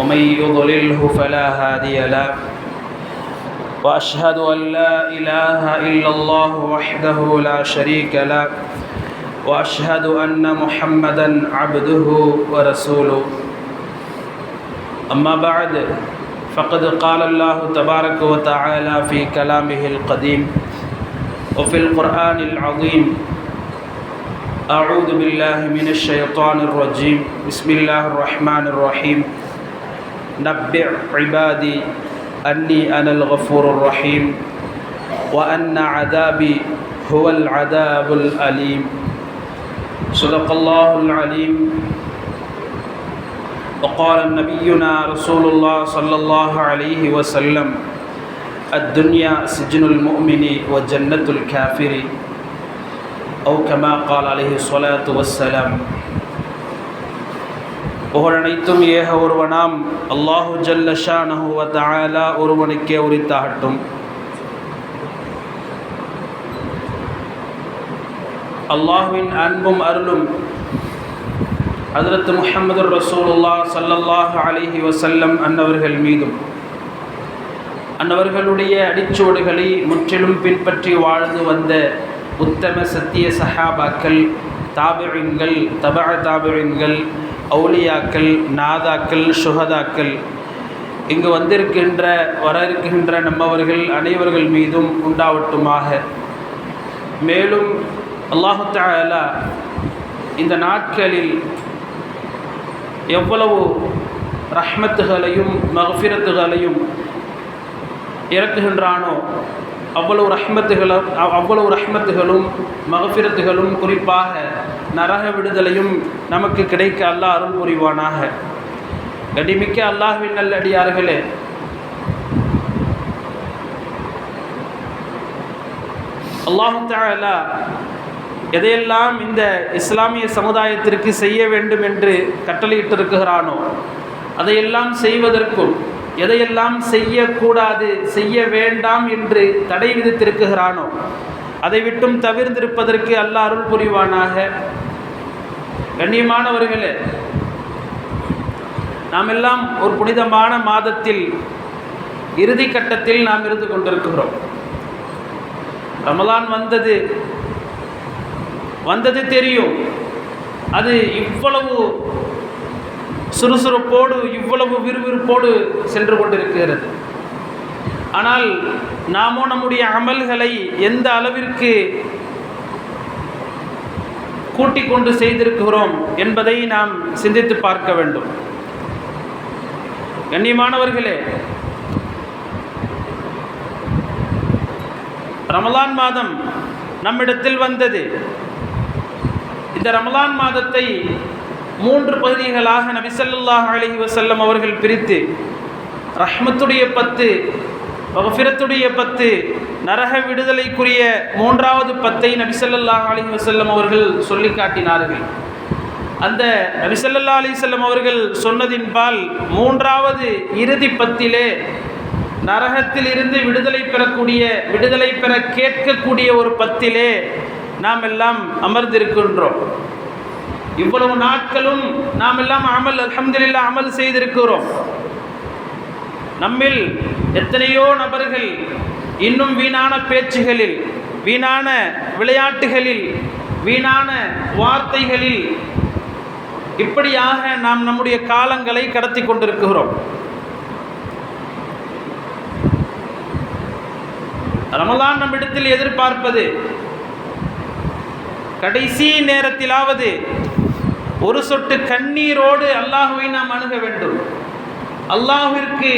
ومن يضلله فلا هادي له. وأشهد أن لا إله إلا الله وحده لا شريك له. وأشهد أن محمدا عبده ورسوله. أما بعد فقد قال الله تبارك وتعالى في كلامه القديم وفي القرآن العظيم أعوذ بالله من الشيطان الرجيم. بسم الله الرحمن الرحيم. نبع عبادي أني أنا الغفور الرحيم وأن عذابي هو العذاب الأليم. صدق الله العليم. وقال نبينا رسول الله صلى الله عليه وسلم الدنيا سجن المؤمن وجنة الكافر أو كما قال عليه الصلاة والسلام. புகழனைத்தும் ஏக ஒருவனாம். அல்லாஹு ஜல்லஷா ஷானஹு ஒருவனுக்கே உரித்தாகட்டும். அல்லாஹுவின் அன்பும் அருளும் ஹதரத் முஹம்மது ரசூலுல்லா சல்லல்லாஹு அலிஹி வசல்லம் அன்னவர்கள் மீதும் அன்னவர்களுடைய அடிச்சுவடுகளை முற்றிலும் பின்பற்றி வாழ்ந்து வந்த உத்தம சத்திய சஹாபாக்கள் தாபிரின்கள் தபா தாபிரின்கள் அவுலியாக்கள் நாதாக்கள் சுகதாக்கள் இங்கு வந்திருக்கின்ற வர இருக்கின்ற நம்மவர்கள் அனைவர்கள் மீதும் உண்டாவட்டுமாக மேலும் அல்லாஹு தாலா இந்த நாட்களில் எவ்வளவு ரஹ்மத்துகளையும் மகஃபிரத்துகளையும் இறக்குகின்றானோ அவ்வளவு ரஹ்மத்துகளும் அவ்வளவு ரஹ்மத்துகளும் மகஃபிரத்துகளும் குறிப்பாக நரக விடுதலையும் நமக்கு கிடைக்க அல்லாஹ் அருள் புரிவானாக. கடிமிக்க அல்லாஹ்வின் நல்லடியார்களே அல்லாஹு தாலா எதையெல்லாம் இந்த இஸ்லாமிய சமுதாயத்திற்கு செய்ய வேண்டும் என்று கட்டளையிட்டிருக்கிறானோ அதையெல்லாம் செய்வதற்கும் எதையெல்லாம் செய்யக்கூடாது செய்ய வேண்டாம் என்று தடை விதித்திருக்கிறானோ அதை விட்டும் தவிர்ந்திருப்பதற்கு அல்ல அருள் புரிவானாக. கண்ணியமானவர்களே நாம் எல்லாம் ஒரு புனிதமான மாதத்தில் இறுதி கட்டத்தில் நாம் இருந்து கொண்டிருக்கிறோம். ரமலான் வந்தது வந்தது தெரியும். அது இவ்வளவு சுறுசுறுப்போடு இவ்வளவு விறுவிறுப்போடு சென்று கொண்டிருக்கிறது. ஆனால் நாமோ நம்முடைய அமல்களை எந்த அளவிற்கு கூட்டிக் கொண்டு செய்திருக்கிறோம் என்பதை நாம் சிந்தித்து பார்க்க வேண்டும். கண்ணியமானவர்களே ரமலான் மாதம் நம்மிடத்தில் வந்தது. இந்த ரமலான் மாதத்தை மூன்று பகுதிகளாக நபிசல்லாஹ் அலஹி வசல்லம் அவர்கள் பிரித்து ரஹ்மத்துடைய பத்து வகஃபிரத்துடைய பத்து நரக விடுதலைக்குரிய மூன்றாவது பத்தை நபிசல்லாஹ் அலி வசல்லம் அவர்கள் சொல்லி காட்டினார்கள். அந்த நபிசல்லா அலி செல்லம் அவர்கள் சொன்னதின்பால் மூன்றாவது இறுதி பத்திலே நரகத்தில் இருந்து விடுதலை பெறக்கூடிய விடுதலை பெற கேட்கக்கூடிய ஒரு பத்திலே நாம் எல்லாம் அமர்ந்திருக்கின்றோம். இவ்வளவு நாட்களும் நாம் எல்லாம் அமல் அலமதுல்லா அமல் செய்திருக்கிறோம். நம்மில் எத்தனையோ நபர்கள் இன்னும் வீணான பேச்சுகளில் வீணான விளையாட்டுகளில் வீணான வார்த்தைகளில் இப்படியாக நாம் நம்முடைய காலங்களை கடத்தி கொண்டிருக்கிறோம். ரமலான் நம்மிடத்தில் எதிர்பார்ப்பது கடைசி நேரத்திலாவது ஒரு சொட்டு கண்ணீரோடு அல்லாஹுவை நாம் அணுக வேண்டும். அல்லாஹிற்கு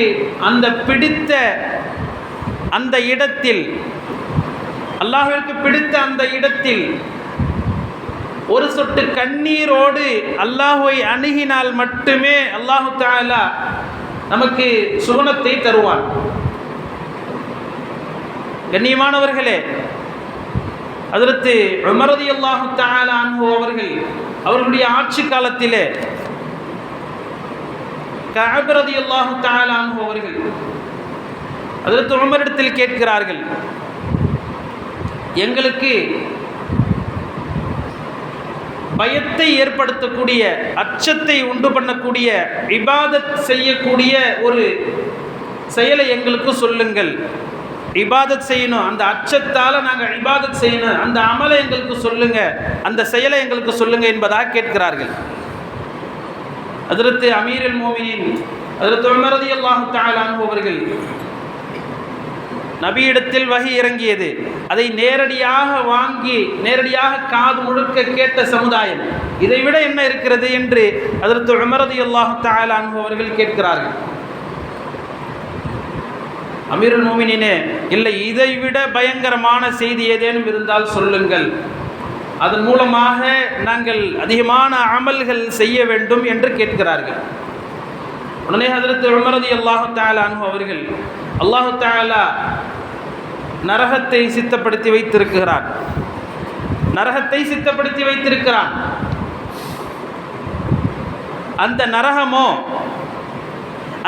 அந்த பிடித்த அந்த இடத்தில் அல்லாஹிற்கு பிடித்த அந்த இடத்தில் ஒரு சொட்டு கண்ணீரோடு அல்லாஹுவை அணுகினால் மட்டுமே அல்லாஹு தாலா நமக்கு சுகுணத்தை தருவான். கண்ணியமானவர்களே அதற்கு உமரதி அல்லாஹு தாலான்ஹோ அவர்கள் அவர்களுடைய ஆட்சி காலத்திலே கஅபரதி அல்லாஹு தாலான்ஹோ அவர்கள் அதற்கு உமரிடத்தில் கேட்கிறார்கள் எங்களுக்கு பயத்தை ஏற்படுத்தக்கூடிய அச்சத்தை உண்டு பண்ணக்கூடிய இபாதத் செய்யக்கூடிய ஒரு செயலை எங்களுக்கு சொல்லுங்கள். இபாதத் செய்யணும். அந்த அச்சத்தால் நாங்கள் இபாதத் செய்யணும். அந்த அமலை எங்களுக்கு சொல்லுங்க. அந்த செயலை எங்களுக்கு சொல்லுங்க என்பதாக கேட்கிறார்கள். அதிரத்து அமீரல் மோமினின் அதிரத்து உமரதி அல்லாஹு தாலான் அவர்கள் நபியிடத்தில் வகி இறங்கியது. அதை நேரடியாக வாங்கி நேரடியாக காது முழுக்க கேட்ட சமுதாயம். இதைவிட என்ன இருக்கிறது என்று அதற்கு அமரதி அல்லாஹு தாலான் அவர்கள் கேட்கிறார்கள். அமீருல் மோமினினே இல்லை இதைவிட பயங்கரமான செய்தி ஏதேனும் இருந்தால் சொல்லுங்கள். அதன் மூலமாக நாங்கள் அதிகமான அமல்கள் செய்ய வேண்டும் என்று கேட்கிறார்கள். உடனே ஹதரத் உமரதி அல்லாஹு தாலான் அவர்கள் அல்லாஹு தாலா நரகத்தை சித்தப்படுத்தி வைத்திருக்கிறான் நரகத்தை சித்தப்படுத்தி வைத்திருக்கிறான். அந்த நரகமோ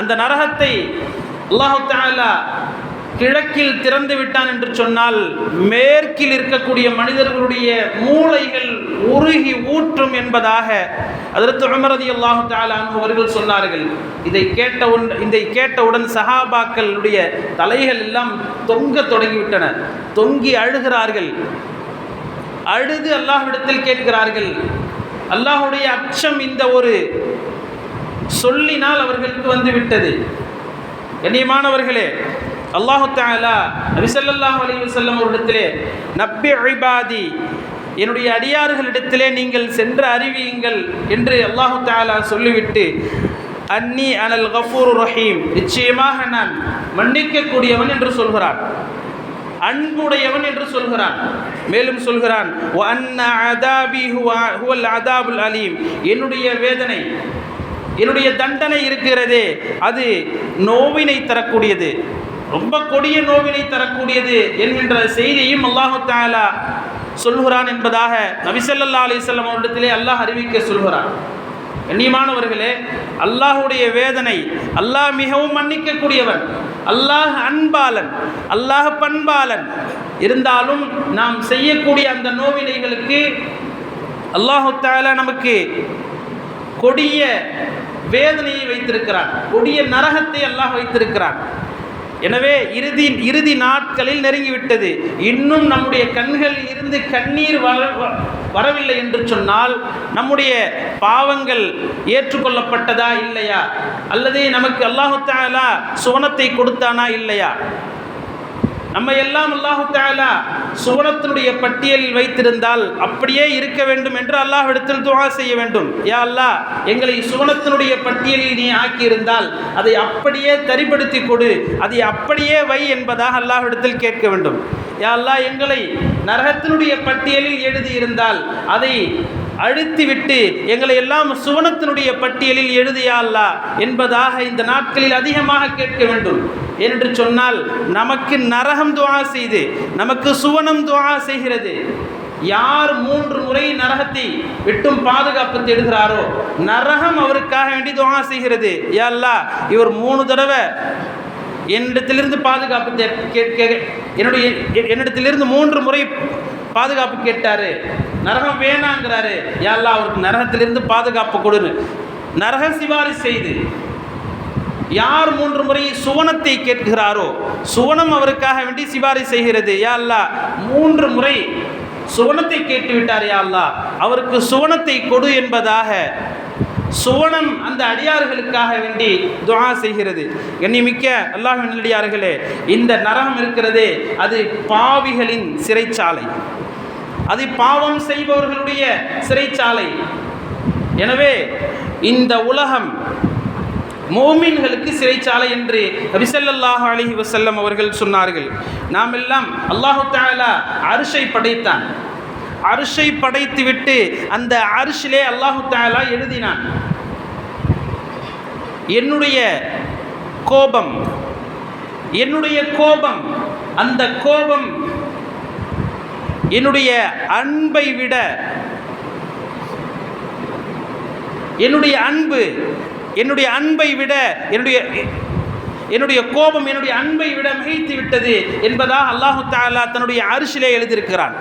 அந்த நரகத்தை அல்லாஹு தாலா கிழக்கில் திறந்து விட்டான் என்று சொன்னால் மேற்கில் இருக்கக்கூடிய மனிதர்களுடைய மூளைகள் உருகி ஊற்றும் என்பதாக அதற்கு உமரதி அல்லாஹு தாலான் அவர்கள் சொன்னார்கள். இதை கேட்டவுடன் இதை கேட்டவுடன் சஹாபாக்களுடைய தலைகள் எல்லாம் தொங்க தொடங்கிவிட்டன. தொங்கி அழுகிறார்கள். அழுது அல்லாஹ்விடத்தில் கேட்கிறார்கள். அல்லாஹுடைய அச்சம் இந்த ஒரு சொல்லினால் அவர்களுக்கு வந்து விட்டது. கண்ணியமானவர்களே அல்லாஹு தாலா நபிசல்லாஹ் அலி வல்லம் அவரிடத்திலே நப்பி ஐபாதி என்னுடைய அடியார்களிடத்திலே நீங்கள் சென்று அறிவியுங்கள் என்று அல்லாஹு தாலா சொல்லிவிட்டு அன்னி அனல் கஃபூர் ரஹீம் நிச்சயமாக நான் மன்னிக்கக்கூடியவன் என்று சொல்கிறான். அன்புடையவன் என்று சொல்கிறான். மேலும் சொல்கிறான் அலீம் என்னுடைய வேதனை என்னுடைய தண்டனை இருக்கிறதே அது நோவினை தரக்கூடியது. ரொம்ப கொடிய நோவினை தரக்கூடியது என்கின்ற செய்தியும் அல்லாஹு தாலா சொல்கிறான் என்பதாக நபிசல்லா அலிசல்லாம் அவரிடத்திலே அல்லாஹ் அறிவிக்க சொல்கிறான் கண்ணியமானவர்களே அல்லாஹுடைய வேதனை அல்லாஹ் மிகவும் மன்னிக்கக்கூடியவன் அல்லாஹ் அன்பாளன் அல்லாஹ் பண்பாளன். இருந்தாலும் நாம் செய்யக்கூடிய அந்த நோவினைகளுக்கு அல்லாஹு தாலா நமக்கு கொடிய வேதனையை வைத்திருக்கிறான் கொடிய நரகத்தை அல்லாஹ் வைத்திருக்கிறான். எனவே இறுதி இறுதி நாட்களில் நெருங்கிவிட்டது. இன்னும் நம்முடைய கண்களில் இருந்து கண்ணீர் வர வரவில்லை என்று சொன்னால் நம்முடைய பாவங்கள் ஏற்றுக்கொள்ளப்பட்டதா இல்லையா? அல்லது நமக்கு அல்லாஹு தாலா சுவனத்தை கொடுத்தானா இல்லையா? நம்ம எல்லாம் அல்லாஹு தாலா சுவனத்தினுடைய பட்டியலில் வைத்திருந்தால் அப்படியே இருக்க வேண்டும் என்று அல்லாஹ் இடத்தில் துவா செய்ய வேண்டும். யா அல்லாஹ் எங்களை சுவனத்தினுடைய பட்டியலில் நீ ஆக்கியிருந்தால் அதை அப்படியே தரிப்படுத்தி கொடு. அதை அப்படியே வை என்பதாக அல்லாஹ் இடத்தில் கேட்க வேண்டும். யா அல்லாஹ் எங்களை நரகத்தினுடைய பட்டியலில் எழுதியிருந்தால் அதை அழுத்திவிட்டு எங்களை எல்லாம் சுவனத்தினுடைய பட்டியலில் எழுதியா அல்லா என்பதாக இந்த நாட்களில் அதிகமாக கேட்க வேண்டும். என்று சொன்னால் நமக்கு நரகம் துவா செய்து நமக்கு சுவனம் துவா செய்கிறது. யார் மூன்று முறை நரகத்தை விட்டும் பாதுகாப்பு தேடுகிறாரோ நரகம் அவருக்காக வேண்டி துவா செய்கிறது. யா இவர் மூணு தடவை என்னிடத்திலிருந்து பாதுகாப்பு கேட்க என்னுடைய என்னிடத்திலிருந்து மூன்று முறை பாதுகாப்பு கேட்டாரு. நரகம் வேணாங்கிறாரு. யாழ்லா அவருக்கு நரகத்திலிருந்து பாதுகாப்பு கொடுன்னு. நரக சிபாரிசு செய்து யார் மூன்று முறை சுவனத்தை கேட்கிறாரோ சுவனம் அவருக்காக வேண்டி சிபாரிசு செய்கிறது. யா அல்லா மூன்று முறை சுவனத்தை கேட்டு விட்டார் யா அல்லா. அவருக்கு சுவனத்தை கொடு என்பதாக சுவனம் அந்த அடியார்களுக்காக வேண்டி துவா செய்கிறது. கண்ணிமிக்க அல்லாஹ் நல்லடியார்களே இந்த நரகம் இருக்கிறதே அது பாவிகளின் சிறைச்சாலை. அது பாவம் செய்பவர்களுடைய சிறைச்சாலை. எனவே இந்த உலகம் மோமீன்களுக்கு சிறைச்சாலை என்று நபிசல்லாஹு அலஹி வசல்லம் அவர்கள் சொன்னார்கள். நாம் எல்லாம் அல்லாஹு தாலா அரிசை படைத்தான். அரிசை படைத்துவிட்டு அந்த அரிசிலே அல்லாஹு தாலா எழுதினான். என்னுடைய கோபம் என்னுடைய கோபம் அந்த கோபம் என்னுடைய அன்பை விட என்னுடைய அன்பு என்னுடைய அன்பை விட என்னுடைய என்னுடைய கோபம் என்னுடைய அன்பை விட மிகைத்து விட்டது என்பதாக அல்லாஹு தாலா தன்னுடைய அரிசிலே எழுதியிருக்கிறான்.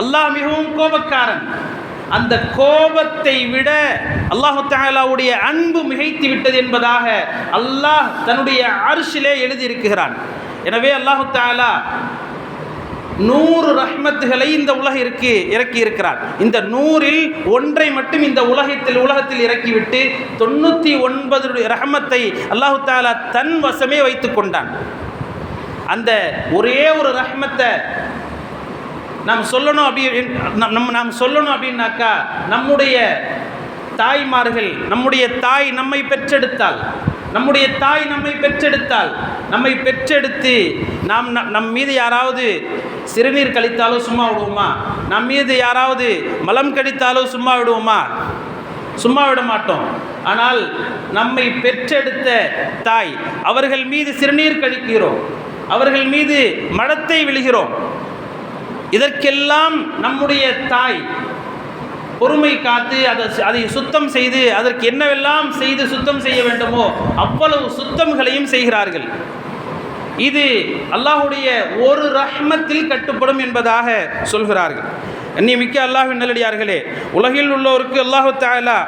அல்லாஹ் மிகவும் கோபக்காரன். அந்த கோபத்தை விட அல்லாஹு தாலாவுடைய அன்பு மிகைத்து விட்டது என்பதாக அல்லாஹ் தன்னுடைய அரிசிலே எழுதியிருக்கிறான். எனவே அல்லாஹு தாலா நூறு ரஹ்மத்துகளை இந்த உலகிற்கு இறக்கி இருக்கிறார். இந்த நூறில் ஒன்றை மட்டும் இந்த உலகத்தில் உலகத்தில் இறக்கிவிட்டு தொண்ணூற்றி ஒன்பது ரஹமத்தை அல்லாஹு தாலா தன் வசமே வைத்து கொண்டான். அந்த ஒரே ஒரு ரஹ்மத்தை நாம் சொல்லணும் அப்படி நம் நாம் சொல்லணும் அப்படின்னாக்கா நம்முடைய தாய்மார்கள் நம்முடைய தாய் நம்மை பெற்றெடுத்தால் நம்முடைய தாய் நம்மை பெற்றெடுத்தால் நம்மை பெற்றெடுத்து நாம் நம் மீது யாராவது சிறுநீர் கழித்தாலோ சும்மா விடுவோமா? நம் மீது யாராவது மலம் கடித்தாலோ சும்மா விடுவோமா? சும்மா விட மாட்டோம். ஆனால் நம்மை பெற்றெடுத்த தாய் அவர்கள் மீது சிறுநீர் கழிக்கிறோம். அவர்கள் மீது மடத்தை விழுகிறோம். இதற்கெல்லாம் நம்முடைய தாய் பொறுமை காத்து அதை அதை சுத்தம் செய்து அதற்கு என்னவெல்லாம் செய்து சுத்தம் செய்ய வேண்டுமோ அவ்வளவு சுத்தம்களையும் செய்கிறார்கள். இது அல்லாஹுடைய ஒரு ரஹ்மத்தில் கட்டுப்படும் என்பதாக சொல்கிறார்கள். அந்நிய மிக்க அல்லாஹின் நல்லடியார்களே உலகில் உள்ளோருக்கு அல்லாஹு தாயலா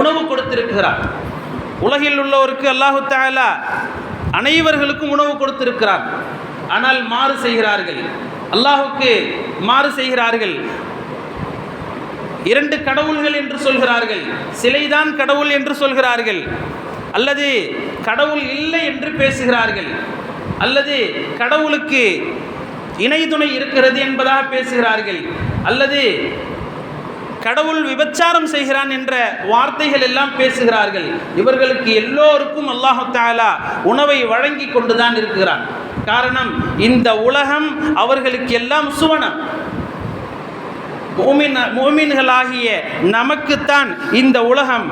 உணவு கொடுத்திருக்கிறார். உலகில் உள்ளோருக்கு அல்லாஹு தாயலா அனைவர்களுக்கும் உணவு கொடுத்திருக்கிறார். ஆனால் மாறு செய்கிறார்கள். அல்லாஹுக்கு மாறு செய்கிறார்கள். இரண்டு கடவுள்கள் என்று சொல்கிறார்கள். சிலைதான் கடவுள் என்று சொல்கிறார்கள். அல்லது கடவுள் இல்லை என்று பேசுகிறார்கள். அல்லது கடவுளுக்கு இணை துணை இருக்கிறது என்பதாக பேசுகிறார்கள். அல்லது கடவுள் விபச்சாரம் செய்கிறான் என்ற வார்த்தைகள் எல்லாம் பேசுகிறார்கள். இவர்களுக்கு எல்லோருக்கும் அல்லாஹு தாலா உணவை வழங்கி கொண்டுதான் இருக்கிறான். காரணம் இந்த உலகம் அவர்களுக்கு எல்லாம் சுவனம். மோமின் மோமின்களாகிய நமக்குத்தான் இந்த உலகம்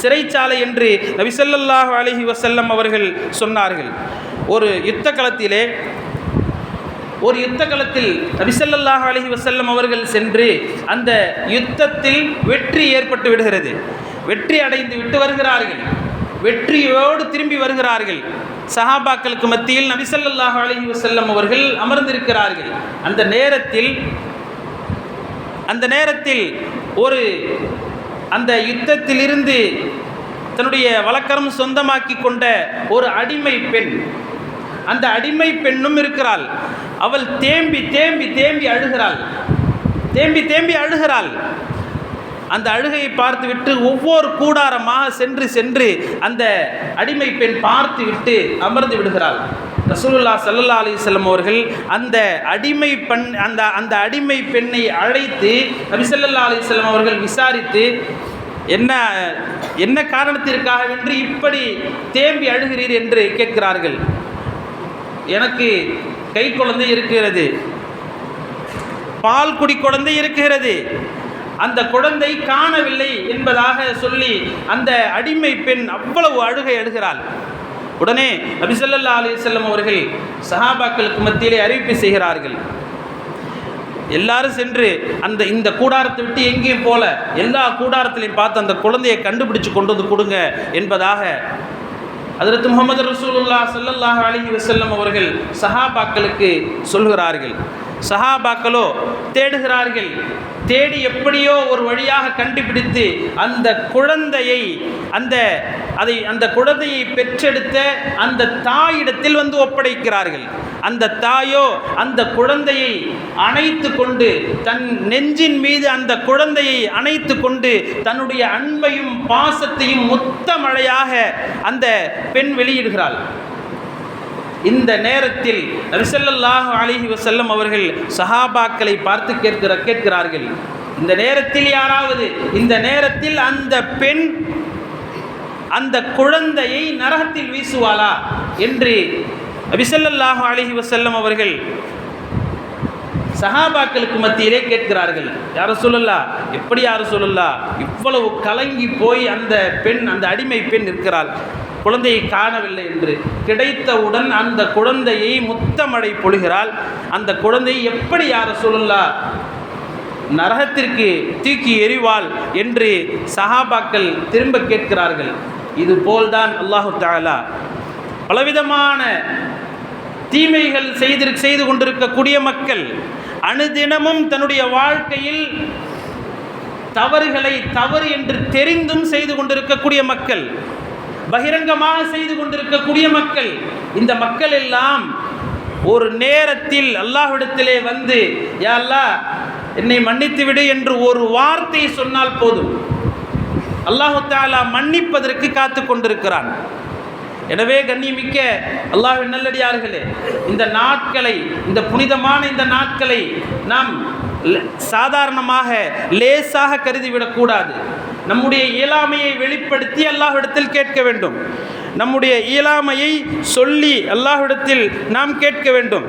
சிறைச்சாலை என்று நபிசல்லாஹு அலஹி வசல்லம் அவர்கள் சொன்னார்கள். ஒரு யுத்த களத்திலே ஒரு யுத்த களத்தில் நபிசல்லாஹ் அலஹி வசல்லம் அவர்கள் சென்று அந்த யுத்தத்தில் வெற்றி ஏற்பட்டு விடுகிறது. வெற்றி அடைந்து விட்டு வருகிறார்கள். வெற்றியோடு திரும்பி வருகிறார்கள். சஹாபாக்களுக்கு மத்தியில் நபிசல்லாஹ் அலஹி வசல்லம் அவர்கள் அமர்ந்திருக்கிறார்கள். அந்த நேரத்தில் அந்த நேரத்தில் ஒரு அந்த யுத்தத்திலிருந்து தன்னுடைய வழக்கரம் சொந்தமாக்கி கொண்ட ஒரு அடிமை பெண் அந்த அடிமை பெண்ணும் இருக்கிறாள். அவள் தேம்பி தேம்பி தேம்பி அழுகிறாள். தேம்பி தேம்பி அழுகிறாள். அந்த அழுகையை பார்த்துவிட்டு ஒவ்வொரு கூடாரமாக சென்று சென்று அந்த அடிமை பெண் பார்த்து விட்டு அமர்ந்து விடுகிறாள். ரசூலுல்லா சல்லா அலிசல்லம் அவர்கள் அந்த அடிமை பெண் அந்த அந்த அடிமை பெண்ணை அழைத்து நபிசல்லா அலிசல்லம் அவர்கள் விசாரித்து என்ன என்ன காரணத்திற்காக வென்று இப்படி தேம்பி அழுகிறீர் என்று கேட்கிறார்கள். எனக்கு கை குழந்தை இருக்கிறது. பால் குடி குழந்தை இருக்கிறது. அந்த குழந்தை காணவில்லை என்பதாக சொல்லி அந்த அடிமை பெண் அவ்வளவு அழுகை அழுகிறாள். உடனே நபிசல்லா அலிசல்லம் அவர்கள் சஹாபாக்களுக்கு மத்தியிலே அறிவிப்பு செய்கிறார்கள். எல்லாரும் சென்று அந்த இந்த கூடாரத்தை விட்டு எங்கேயும் போல எல்லா கூடாரத்திலையும் பார்த்து அந்த குழந்தையை கண்டுபிடிச்சு கொண்டு வந்து கொடுங்க என்பதாக அதற்கு முகமது ரசூலுல்லா சல்லல்லாஹ் அலஹி வசல்லம் அவர்கள் சஹாபாக்களுக்கு சொல்கிறார்கள். சஹாபாக்களோ தேடுகிறார்கள். தேடி எப்படியோ ஒரு வழியாக கண்டுபிடித்து அந்த குழந்தையை அந்த அதை அந்த குழந்தையை பெற்றெடுத்த அந்த தாயிடத்தில் வந்து ஒப்படைக்கிறார்கள். அந்த தாயோ அந்த குழந்தையை அணைத்து கொண்டு தன் நெஞ்சின் மீது அந்த குழந்தையை அணைத்து கொண்டு தன்னுடைய அன்பையும் பாசத்தையும் மொத்த மழையாக அந்த பெண் வெளியிடுகிறாள். இந்த நேரத்தில் ரிசல்லாஹு அலிஹி வசல்லம் அவர்கள் சஹாபாக்களை பார்த்து கேட்கிற கேட்கிறார்கள். இந்த நேரத்தில் யாராவது இந்த நேரத்தில் அந்த பெண் அந்த குழந்தையை நரகத்தில் வீசுவாளா என்று அபிசல்லாஹு அலிஹி வசல்லம் அவர்கள் சஹாபாக்களுக்கு மத்தியிலே கேட்கிறார்கள். யார சொல்லலா எப்படி யார சொல்லலா இவ்வளவு கலங்கி போய் அந்த பெண் அந்த அடிமை பெண் இருக்கிறாள். குழந்தையை காணவில்லை என்று கிடைத்தவுடன் அந்த குழந்தையை முத்தமடை பொழுகிறாள். அந்த குழந்தை எப்படி யார சொல்லலா நரகத்திற்கு தூக்கி எறிவாள் என்று சஹாபாக்கள் திரும்ப கேட்கிறார்கள். இது போல்தான் அல்லாஹு தாலா பலவிதமான தீமைகள் செய்திரு செய்து கொண்டிருக்கக்கூடிய மக்கள் அனுதினமும் தன்னுடைய வாழ்க்கையில் தவறுகளை தவறு என்று தெரிந்தும் செய்து கொண்டிருக்கக்கூடிய மக்கள் பகிரங்கமாக செய்து கொண்டிருக்கக்கூடிய மக்கள் இந்த மக்கள் எல்லாம் ஒரு நேரத்தில் அல்லாஹ்விடத்திலே வந்து யா என்னை மன்னித்து விடு என்று ஒரு வார்த்தை சொன்னால் போதும். அல்லாஹு தாலா மன்னிப்பதற்கு காத்து கொண்டிருக்கிறான். எனவே கண்ணியமிக்க அல்லாஹின் நல்லடியார்களே இந்த நாட்களை இந்த புனிதமான இந்த நாட்களை நாம் சாதாரணமாக லேசாக கருதிவிடக்கூடாது. நம்முடைய இயலாமையை வெளிப்படுத்தி அல்லாஹ்விடத்தில் கேட்க வேண்டும். நம்முடைய இயலாமையை சொல்லி அல்லாஹ்விடத்தில் நாம் கேட்க வேண்டும்.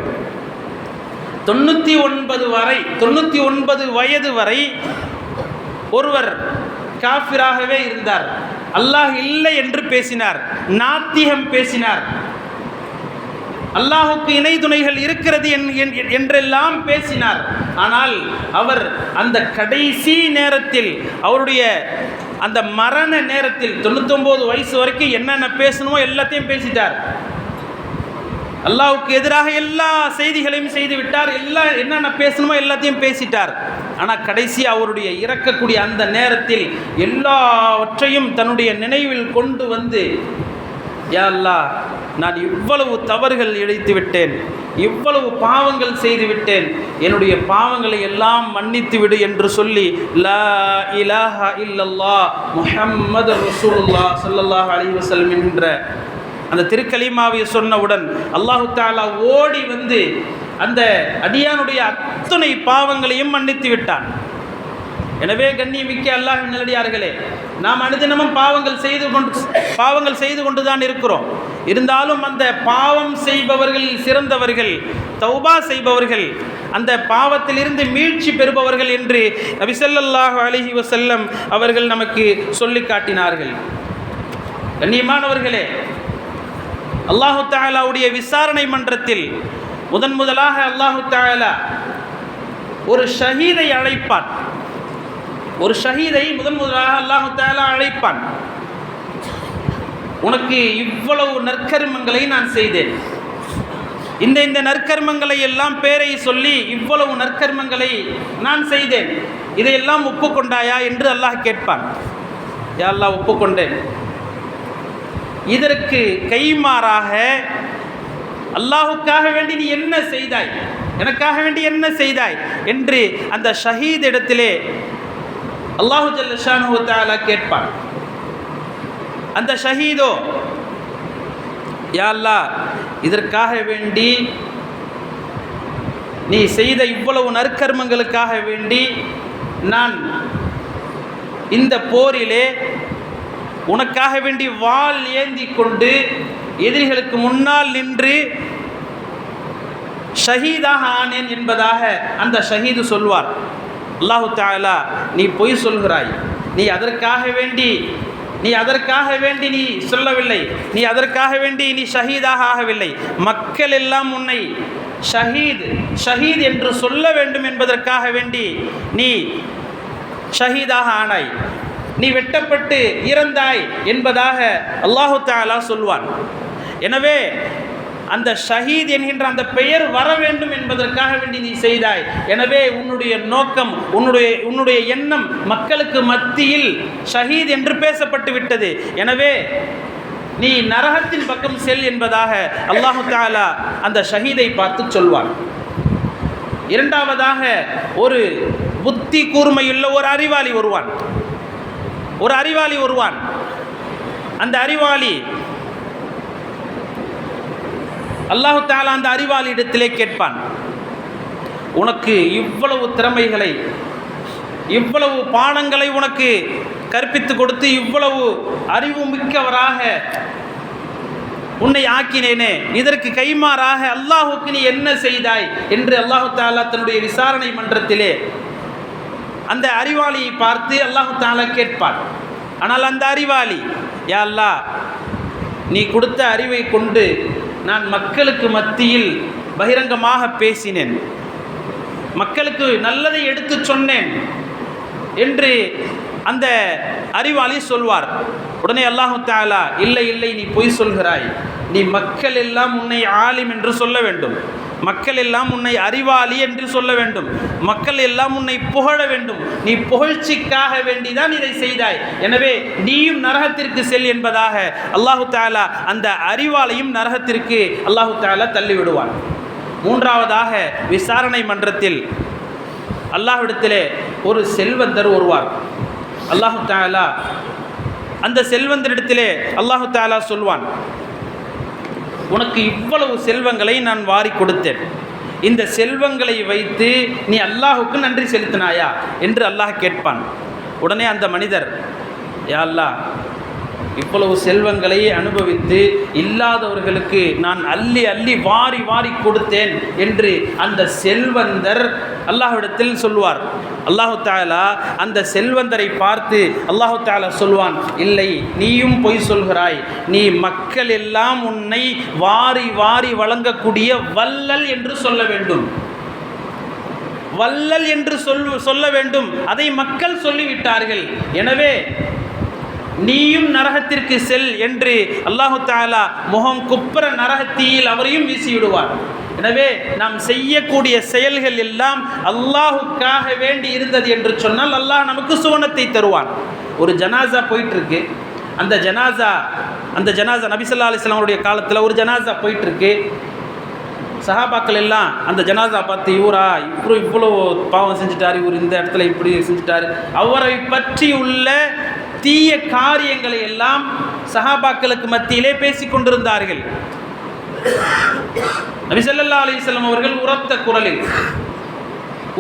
தொண்ணூற்றி ஒன்பது வரை தொண்ணூற்றி ஒன்பது வயது வரை ஒருவர் காஃபிராகவே இருந்தார். அல்லாஹ் இல்லை என்று பேசினார். நாத்திகம் பேசினார். அல்லாஹுக்கு இணை துணைகள் இருக்கிறது என்- என்- என்றெல்லாம் பேசினார். ஆனால் அவர் அந்த கடைசி நேரத்தில் அவருடைய அந்த மரண நேரத்தில் தொண்ணூத்தொம்பது வயசு வரைக்கும் என்னென்ன பேசணுமோ எல்லாத்தையும் பேசிட்டார். அல்லாவுக்கு எதிராக எல்லா செய்திகளையும் செய்து விட்டார். எல்லா என்னென்ன பேசணுமோ எல்லாத்தையும் பேசிட்டார். ஆனால் கடைசி அவருடைய இறக்கக்கூடிய அந்த நேரத்தில் எல்லாவற்றையும் தன்னுடைய நினைவில் கொண்டு வந்து யா அல்லாஹ் நான் இவ்வளவு தவறுகள் இழைத்து விட்டேன் இவ்வளவு பாவங்கள் செய்து விட்டேன் என்னுடைய பாவங்களை எல்லாம் மன்னித்து விடு என்று சொல்லி லா இலாஹா இல்லல்லாஹ் முஹம்மது ரசூலுல்லாஹ் ஸல்லல்லாஹு அலி வசல்லம் என்கின்ற அந்த திருக்கலிமாவை சொன்னவுடன் அல்லாஹு தாலா ஓடி வந்து அந்த அடியானுடைய அத்தனை பாவங்களையும் மன்னித்து விட்டான். எனவே கண்ணியமிக்க அல்லாஹ் நல்லடியார்களே நாம் அனுதினமும் பாவங்கள் செய்து கொண்டு பாவங்கள் செய்து கொண்டு தான் இருக்கிறோம். இருந்தாலும் அந்த பாவம் செய்பவர்களில் சிறந்தவர்கள் தௌபா செய்பவர்கள் அந்த பாவத்திலிருந்து மீட்சி பெறுபவர்கள் என்று நபிசல்லாஹு அலஹி வசல்லம் அவர்கள் நமக்கு சொல்லி காட்டினார்கள். கண்ணியமானவர்களே அல்லாஹு தாலாவுடைய விசாரணை மன்றத்தில் முதன் முதலாக அல்லாஹு தாலா ஒரு ஷஹீதை அழைப்பார். ஒரு ஷஹீதை முதன் முதலாக அல்லாஹு தாலா அழைப்பான். உனக்கு இவ்வளவு நற்கர்மங்களை நான் செய்தேன். இந்த இந்த நற்கர்மங்களை எல்லாம் பேரை சொல்லி இவ்வளவு நற்கர்மங்களை நான் செய்தேன். இதையெல்லாம் ஒப்புக்கொண்டாயா என்று அல்லாஹ் கேட்பான். யாரெல்லாம் அல்லாஹ் ஒப்புக்கொண்டேன். இதற்கு கைமாறாக அல்லாஹுக்காக வேண்டி நீ என்ன செய்தாய்? எனக்காக வேண்டி என்ன செய்தாய்? என்று அந்த ஷஹீத் இடத்திலே அல்லாஹு ஜல்லஷானு கேட்பான். அந்த ஷஹீதோ யா அல்லாஹ் இதற்காக வேண்டி நீ செய்த இவ்வளவு நற்கர்மங்களுக்காக வேண்டி நான் இந்த போரிலே உனக்காக வேண்டி வாள் ஏந்தி கொண்டு எதிரிகளுக்கு முன்னால் நின்று ஷஹீதாக ஆனேன் என்பதாக அந்த ஷஹீது சொல்வார். அல்லாஹு தாலா நீ பொய் சொல்கிறாய் நீ அதற்காக வேண்டி நீ அதற்காக வேண்டி நீ சொல்லவில்லை. நீ அதற்காக வேண்டி நீ ஷஹீதாக ஆகவில்லை. மக்கள் எல்லாம் உன்னை ஷஹீத் ஷஹீத் என்று சொல்ல வேண்டும் என்பதற்காக வேண்டி நீ ஷஹீதாக ஆனாய். நீ வெட்டப்பட்டு இறந்தாய் என்பதாக அல்லாஹு தாலா சொல்வான். எனவே அந்த ஷஹீத் என்கின்ற அந்த பெயர் வர வேண்டும் என்பதற்காக வேண்டி நீ செய்தாய். எனவே உன்னுடைய நோக்கம் உன்னுடைய உன்னுடைய எண்ணம் மக்களுக்கு மத்தியில் ஷஹீத் என்று பேசப்பட்டு விட்டது. எனவே நீ நரகத்தின் பக்கம் செல் என்பதாக அல்லாஹு தாலா அந்த ஷஹீதை பார்த்து சொல்வான். இரண்டாவதாக ஒரு புத்தி கூர்மையுள்ள ஒரு அறிவாளி வருவான் ஒரு அறிவாளி வருவான் அந்த அறிவாளி அல்லாஹு தாலா அந்த அறிவாளி இடத்திலே கேட்பான். உனக்கு இவ்வளவு திறமைகளை இவ்வளவு பாடங்களை உனக்கு கற்பித்து கொடுத்து இவ்வளவு அறிவு மிக்கவராக உன்னை ஆக்கினேனே இதற்கு கைமாறாக அல்லாஹுக்கு நீ என்ன செய்தாய் என்று அல்லாஹு தாலா தன்னுடைய விசாரணை மன்றத்திலே அந்த அறிவாளியை பார்த்து அல்லாஹு தாலா கேட்பான். ஆனால் அந்த அறிவாளி யா அல்லாஹ் நீ கொடுத்த அறிவை கொண்டு நான் மக்களுக்கு மத்தியில் பகிரங்கமாக பேசினேன். மக்களுக்கு நல்லதை எடுத்து சொன்னேன் என்று அந்த அறிவாளி சொல்வார். உடனே அல்லாஹு தாலா இல்லை இல்லை நீ பொய் சொல்கிறாய். நீ மக்கள் எல்லாம் உன்னை ஆலிம் என்று சொல்ல வேண்டும். மக்கள் எல்லாம் உன்னை அறிவாளி என்று சொல்ல வேண்டும். மக்கள் எல்லாம் உன்னை புகழ வேண்டும். நீ புகழ்ச்சிக்காக வேண்டிதான் இதை செய்தாய். எனவே நீயும் நரகத்திற்கு செல் என்பதாக அல்லாஹு தாலா அந்த அறிவாளையும் நரகத்திற்கு அல்லாஹு தாலா தள்ளிவிடுவான். மூன்றாவதாக விசாரணை மன்றத்தில் அல்லாஹ்விடத்திலே ஒரு செல்வந்தர் வருவார் அல்லாஹு தாலா அந்த செல்வந்தரிடத்திலே அல்லாஹு தாலா சொல்வான். உனக்கு இவ்வளவு செல்வங்களை நான் வாரி கொடுத்தேன். இந்த செல்வங்களை வைத்து நீ அல்லாஹுக்கு நன்றி செலுத்தினாயா? என்று அல்லாஹ் கேட்பான். உடனே அந்த மனிதர் யா அல்லாஹ் இவ்வளவு செல்வங்களை அனுபவித்து இல்லாதவர்களுக்கு நான் அள்ளி அள்ளி வாரி வாரி கொடுத்தேன் என்று அந்த செல்வந்தர் அல்லாஹ்விடத்தில் சொல்வார் அல்லாஹு தாலா அந்த செல்வந்தரை பார்த்து அல்லாஹு தாலா சொல்வான் இல்லை நீயும் பொய் சொல்கிறாய். நீ மக்கள் எல்லாம் உன்னை வாரி வாரி வழங்கக்கூடிய வல்லல் என்று சொல்ல வேண்டும். வல்லல் என்று சொல் சொல்ல வேண்டும். அதை மக்கள் சொல்லிவிட்டார்கள். எனவே நீயும் நரகத்திற்கு செல் என்று அல்லாஹு தாலா முகம் குப்புற நரகத்தீயில் அவரையும் வீசிவிடுவார் எனவே நாம் செய்யக்கூடிய செயல்கள் எல்லாம் அல்லாஹுக்காக வேண்டி இருந்தது என்று சொன்னால் அல்லாஹ் நமக்கு சுவனத்தை தருவான். ஒரு ஜனாசா போயிட்டு இருக்கு அந்த ஜனாசா அந்த ஜனாசா நபிசல்லா அலிஸ்லாமுடைய காலத்தில் ஒரு ஜனாசா போயிட்டு இருக்கு சஹாபாக்கள் எல்லாம் அந்த ஜனாசா பார்த்து இவரா இவரும் இவ்வளோ பாவம் செஞ்சுட்டார் இவர் இந்த இடத்துல இப்படி செஞ்சுட்டார். அவரை பற்றி உள்ள தீய காரியங்களை எல்லாம் சஹாபாக்களுக்கு மத்தியிலே பேசிக் கொண்டிருந்தார்கள். நபிசல்லா ஸல்லல்லாஹு அவர்கள் உரத்த குரலில்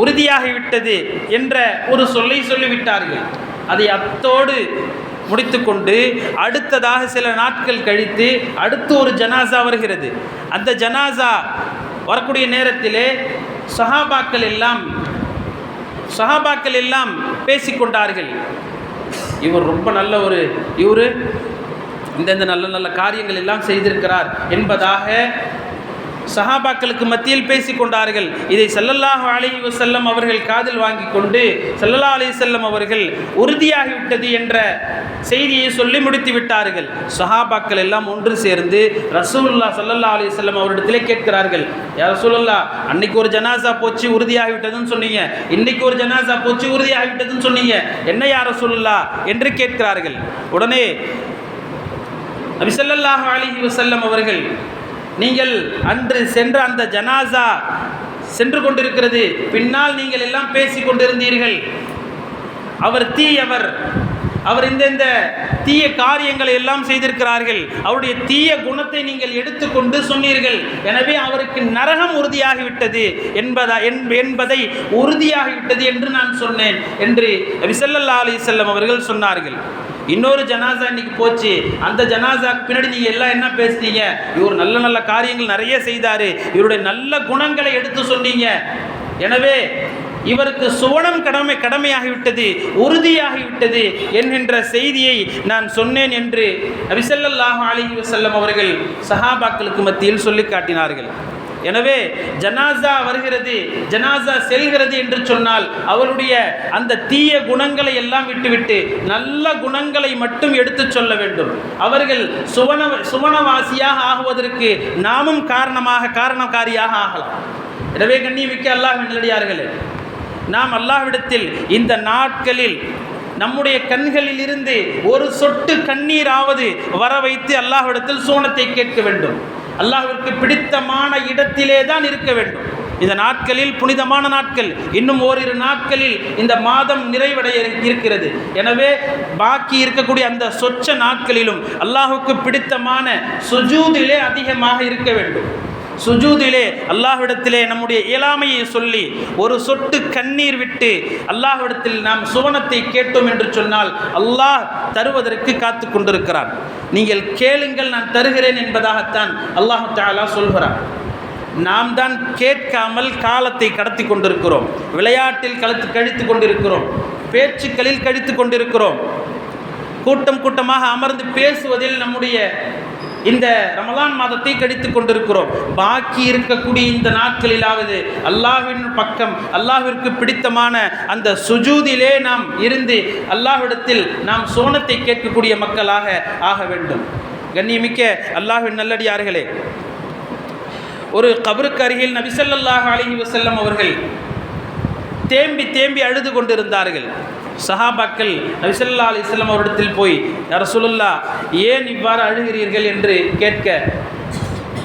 உறுதியாகிவிட்டது என்ற ஒரு சொல்லை சொல்லிவிட்டார்கள். அதை அத்தோடு முடித்துக்கொண்டு அடுத்ததாக சில நாட்கள் கழித்து அடுத்து ஒரு ஜனாசா வருகிறது. அந்த ஜனாசா வரக்கூடிய நேரத்திலே சஹாபாக்கள் எல்லாம் சஹாபாக்கள் எல்லாம் பேசிக்கொண்டார்கள் இவர் ரொம்ப நல்ல ஒரு இவர் இந்தந்த நல்ல நல்ல காரியங்கள் எல்லாம் செய்திருக்கிறார் என்பதாக சஹாபாக்களுக்கு மத்தியில் பேசிக்கொண்டார்கள் இதை செல்லல்லாஹ் அலி வசல்லம் அவர்கள் காதில் வாங்கி கொண்டு செல்லல்லா அலி செல்லம் அவர்கள் உறுதியாகிவிட்டது என்ற செய்தியை சொல்லி முடித்து விட்டார்கள். சஹாபாக்கள் எல்லாம் ஒன்று சேர்ந்து ரசூல்லா சல்லல்லா அலி செல்லம் அவரிடத்திலே கேட்கிறார்கள். யார் ரசூலுல்லாஹ் அன்னைக்கு ஒரு ஜனாசா போச்சு உறுதியாகிவிட்டதுன்னு சொன்னீங்க. இன்னைக்கு ஒரு ஜனாசா போச்சு உறுதியாகிவிட்டதுன்னு சொன்னீங்க. என்ன யா ரசூலுல்லாஹ்? என்று கேட்கிறார்கள். உடனே நபி ஸல்லல்லாஹு அலைஹி வஸல்லம் அவர்கள் நீங்கள் அன்று சென்ற அந்த ஜனாசா சென்று கொண்டிருக்கிறது. பின்னால் நீங்கள் எல்லாம் பேசி கொண்டிருந்தீர்கள். அவர் தீயவர் அவர். இந்த இந்த தீய காரியங்களை எல்லாம் செய்திருக்கிறார்கள். அவருடைய தீய குணத்தை நீங்கள் எடுத்துக்கொண்டு சொன்னீர்கள். எனவே அவருக்கு நரகம் உறுதியாகிவிட்டது என்பதா என்- என்பதை உறுதியாகிவிட்டது என்று நான் சொன்னேன் என்று விசல்லல்லா அலி செல்லம் அவர்கள் சொன்னார்கள். இன்னொரு ஜனாசா இன்னைக்கு போச்சு. அந்த ஜனாசாக்கு பின்னாடி நீங்கள் எல்லாம் என்ன பேசுனீங்க? இவர் நல்ல நல்ல காரியங்கள் நிறைய செய்தார். இவருடைய நல்ல குணங்களை எடுத்து சொன்னீங்க. எனவே இவருக்கு சுவனம் கடமை கடமையாகிவிட்டது உறுதியாகிவிட்டது என்கின்ற செய்தியை நான் சொன்னேன் என்று நபிசல்லாஹு அலி வசல்லம் அவர்கள் சஹாபாக்களுக்கு மத்தியில் சொல்லி காட்டினார்கள். எனவே ஜனாசா வருகிறது ஜனாசா செல்கிறது என்று சொன்னால் அவருடைய அந்த தீய குணங்களை எல்லாம் விட்டுவிட்டு நல்ல குணங்களை மட்டும் எடுத்துச் சொல்ல வேண்டும். அவர்கள் சுவன சுவனவாசியாக ஆகுவதற்கு நாமும் காரணமாக காரணக்காரியாக ஆகலாம். எனவே கண்ணியமிக்க அல்லாஹ் நல்லடியார்களே நாம் அல்லாஹ்விடத்தில் இந்த நாட்களில் நம்முடைய கண்களில் இருந்து ஒரு சொட்டு கண்ணீராவது வர வைத்து அல்லாஹ்விடத்தில் சோனத்தை கேட்க வேண்டும். அல்லாஹிற்கு பிடித்தமான இடத்திலே தான் இருக்க வேண்டும். இந்த நாட்களில் புனிதமான நாட்கள் இன்னும் ஓரிரு நாட்களில் இந்த மாதம் நிறைவடைய இருக்கிறது. எனவே பாக்கி இருக்கக்கூடிய அந்த சொச்ச நாட்களிலும் அல்லாஹுக்கு பிடித்தமான சுஜூதிலே அதிகமாக இருக்க வேண்டும். சுஜூதிலே அல்லாஹ்விடத்திலே நம்முடைய இயலாமையை சொல்லி ஒரு சொட்டு கண்ணீர் விட்டு அல்லாஹ்விடத்தில் நாம் சுவனத்தை கேட்டோம் என்று சொன்னால் அல்லாஹ் தருவதற்கு காத்து கொண்டிருக்கிறார் நீங்கள் கேளுங்கள் நான் தருகிறேன் என்பதாகத்தான் அல்லாஹு தாலா சொல்கிறார் நாம் தான் கேட்காமல் காலத்தை கடத்தி கொண்டிருக்கிறோம். விளையாட்டில் கலத்து கழித்து கொண்டிருக்கிறோம். பேச்சுக்களில் கழித்து கொண்டிருக்கிறோம். கூட்டம் கூட்டமாக அமர்ந்து பேசுவதில் நம்முடைய இந்த ரமலான் மாதத்தை கடித்துக் கொண்டிருக்கிறோம். பாக்கி இருக்கக்கூடிய இந்த நாட்களிலாவது அல்லாஹின் பக்கம் அல்லாஹிற்கு பிடித்தமான அந்த சுஜூதிலே நாம் இருந்து அல்லாஹ்விடத்தில் நாம் சோனத்தை கேட்கக்கூடிய மக்களாக ஆக வேண்டும். கண்ணியமிக்க அல்லாஹின் நல்லடியார்களே ஒரு கபருக்கு அருகில் நபிசல்லாஹ் அலைஹி வசல்லம் அவர்கள் தேம்பி தேம்பி அழுது கொண்டிருந்தார்கள். சஹாபாக்கள் நபிசல்லா அலிஸ்லாம் அவரிடத்தில் போய் ரசூலுல்லா ஏன் இவ்வாறு அழுகிறீர்கள் என்று கேட்க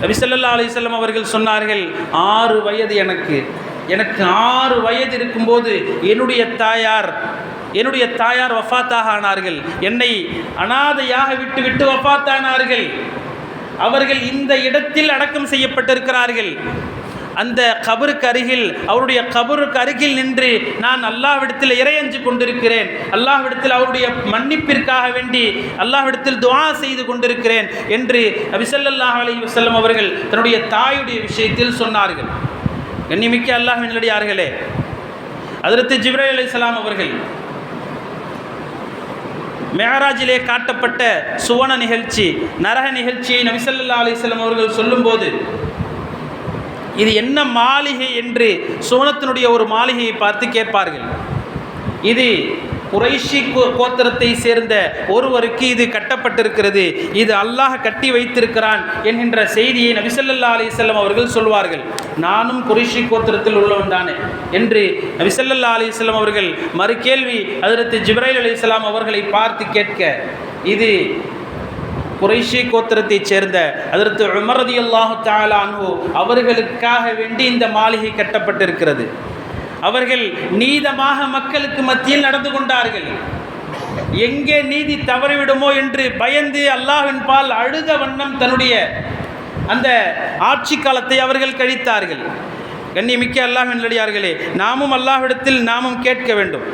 நபிசல்லா அலிஸ்லாம் அவர்கள் சொன்னார்கள் ஆறு வயது எனக்கு. எனக்கு ஆறு வயது இருக்கும்போது என்னுடைய தாயார் என்னுடைய தாயார் வஃபாத்தாக ஆனார்கள் என்னை அனாதையாக விட்டு விட்டு வஃபாத்தானார்கள் அவர்கள் இந்த இடத்தில் அடக்கம் செய்யப்பட்டிருக்கிறார்கள். அந்த கபருக்கு அருகில் அவருடைய கபருக்கு அருகில் நின்று நான் அல்லாஹ்விடத்தில் இறையஞ்சு கொண்டிருக்கிறேன். அல்லாஹ்விடத்தில் அவருடைய மன்னிப்பிற்காக வேண்டி அல்லாஹ்விடத்தில் துவா செய்து கொண்டிருக்கிறேன் என்று விசல்லல்லாஹ் அலி வசல்லம் அவர்கள் தன்னுடைய தாயுடைய விஷயத்தில் சொன்னார்கள். கண்ணிமிக்க அல்லாஹ் நல்லடியார்களே ஜிப்ரே அலி இஸ்லாம் அவர்கள் மேராஜிலே காட்டப்பட்ட சுவன நிகழ்ச்சி நரக நிகழ்ச்சியை நபிசல்லா அலிஸ்லாம் அவர்கள் சொல்லும்போது இது என்ன மாளிகை என்று சுவனத்தினுடைய ஒரு மாளிகையை பார்த்து கேட்பார்கள். இது குறைஷி கோ- கோத்திரத்தை சேர்ந்த ஒருவருக்கு இது கட்டப்பட்டிருக்கிறது. இது அல்லாஹ் கட்டி வைத்திருக்கிறான் என்கின்ற செய்தியை நபிசல்லா அலிசல்லம் அவர்கள் சொல்வார்கள். நானும் குறைஷி கோத்திரத்தில் உள்ளவன் தானே என்று நபிசல்லா அலிசல்லம் அவர்கள் மறுகேள்வி அதற்கு ஜிப்ரைல் அலிஸ்லாம் அவர்களை பார்த்து கேட்க இது குறைஷி கோத்திரத்தைச் சேர்ந்த அதற்கு உமரதி அல்லாஹு தாலானு அவர்களுக்காக வேண்டி இந்த மாளிகை கட்டப்பட்டிருக்கிறது. அவர்கள் நீதமாக மக்களுக்கு மத்தியில் நடந்து கொண்டார்கள். எங்கே நீதி தவறிவிடுமோ என்று பயந்து அல்லாஹின் பால் அழுத வண்ணம் தன்னுடைய அந்த ஆட்சி காலத்தை அவர்கள் கழித்தார்கள். கண்ணியமிக்க அல்லாஹின் நல்லடியார்களே நாமும் அல்லாஹ்விடத்தில் நாமும் கேட்க வேண்டும்.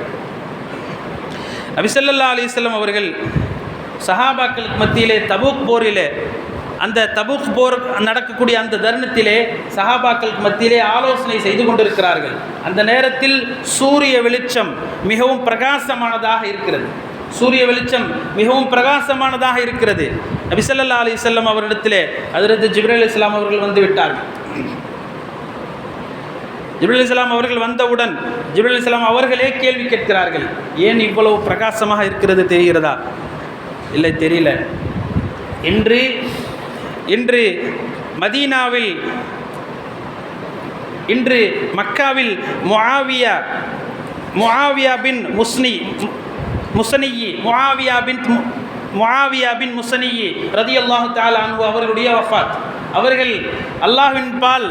அபிசல்லா அலிஸ்லாம் அவர்கள் சஹாபாக்களுக்கு மத்தியிலே தபூக் போரிலே அந்த தபூக் போர் நடக்கக்கூடிய அந்த தருணத்திலே சஹாபாக்களுக்கு மத்தியிலே ஆலோசனை செய்து கொண்டிருக்கிறார்கள். அந்த நேரத்தில் சூரிய வெளிச்சம் மிகவும் பிரகாசமானதாக இருக்கிறது. சூரிய வெளிச்சம் மிகவும் பிரகாசமானதாக இருக்கிறது. நபிசல்லா அலி செல்லம் அவரிடத்திலே அதிரத்து ஜிப்ரேல் இஸ்லாம் அவர்கள் வந்து விட்டார்கள். ஜிப்ரல் இஸ்லாம் அவர்கள் வந்தவுடன் ஜிப்ரல் இஸ்லாம் அவர்களே கேள்வி கேட்கிறார்கள் ஏன் இவ்வளவு பிரகாசமாக இருக்கிறது? தெரிகிறதா? இல்லை தெரியல. இன்று இன்று மதீனாவில் இன்று மக்காவில் முஆவியா முஆவியா பின் முஸ்னி முசனியி முஆவியா பின் மு- முஆவியா பின் முசனியி ரதியல்லாஹு தஆலா அன்ஹு அவர்களுடைய வஃபாத் அவர்கள் அல்லாஹின் பால்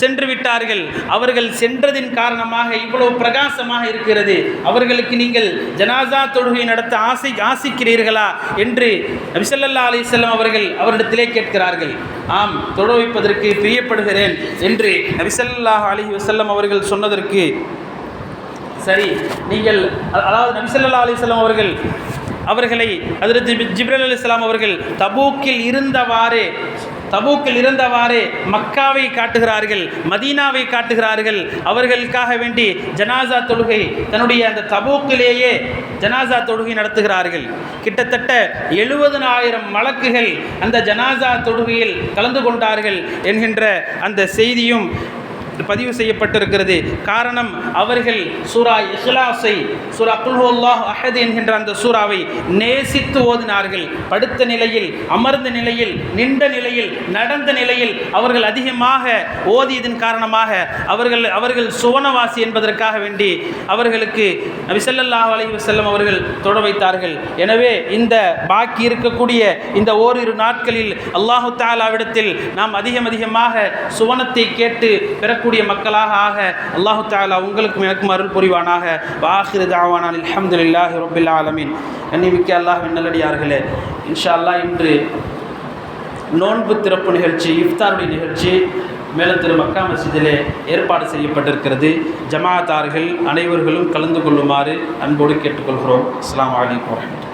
சென்று விட்டார்கள். அவர்கள் சென்றதின் காரணமாக இவ்வளவு பிரகாசமாக இருக்கிறது. அவர்களுக்கு நீங்கள் ஜனாசா தொழுகை நடத்த ஆசை ஆசிக்கிறீர்களா என்று நபிசல்லா அலிசல்லாம் அவர்கள் அவரிடத்திலே கேட்கிறார்கள். ஆம் தொழ வைப்பதற்கு பிரியப்படுகிறேன் என்று நபிசல்லாஹ் அலி வசல்லம் அவர்கள் சொன்னதற்கு சரி நீங்கள் அதாவது நபிசல்லா அலிசல்லாம் அவர்கள் அவர்களை அதில் ஜிப்ரல் அலிஸ்லாம் அவர்கள் தபூக்கில் இருந்தவாறே தபூக்கில் இருந்தவாறே மக்காவை காட்டுகிறார்கள் மதீனாவை காட்டுகிறார்கள். அவர்களுக்காக வேண்டி ஜனாசா தொழுகை தன்னுடைய அந்த தபூக்கிலேயே ஜனாசா தொழுகை நடத்துகிறார்கள். கிட்டத்தட்ட எழுபதனாயிரம் மலக்குகள் அந்த ஜனாசா தொழுகையில் கலந்து கொண்டார்கள் என்கின்ற அந்த செய்தியும் பதிவு செய்யப்பட்டிருக்கிறது. காரணம் அவர்கள் சூரா இஹ்லாஸை சூரா குல்ஹுல்லாஹ் அஹத் என்கின்ற அந்த சூறாவை நேசித்து ஓதினார்கள். படுத்த நிலையில் அமர்ந்த நிலையில் நின்ற நிலையில் நடந்த நிலையில் அவர்கள் அதிகமாக ஓதியதன் காரணமாக அவர்கள் அவர்கள் சுவனவாசி என்பதற்காக வேண்டி அவர்களுக்கு நபிசல்லாஹ் அலஹி வசல்லம் அவர்கள் தொட வைத்தார்கள். எனவே இந்த பாக்கி இருக்கக்கூடிய இந்த ஓரிரு நாட்களில் அல்லாஹு தாலாவிடத்தில் நாம் அதிகம் அதிகமாக சுவனத்தை கேட்டு பெறக்கூடிய மக்களாக ஆக அல்லாஹு தாலா உங்களுக்கும் எனக்கும் அருள் புரிவானாக. வாஹிரு தாவானான் அல்ஹம்துலில்லாஹி ரப்பில் ஆலமீன். கண்ணிமிக்க அல்லாஹ் நல்லடியார்களே இன்ஷா அல்லாஹ் இன்று நோன்பு திறப்பு நிகழ்ச்சி இஃப்தாருடைய நிகழ்ச்சி மேலும் திரு மக்கா மசிதிலே ஏற்பாடு செய்யப்பட்டிருக்கிறது. ஜமாத்தார்கள் அனைவர்களும் கலந்து கொள்ளுமாறு அன்போடு கேட்டுக்கொள்கிறோம். அஸ்லாம் வலைக்கம்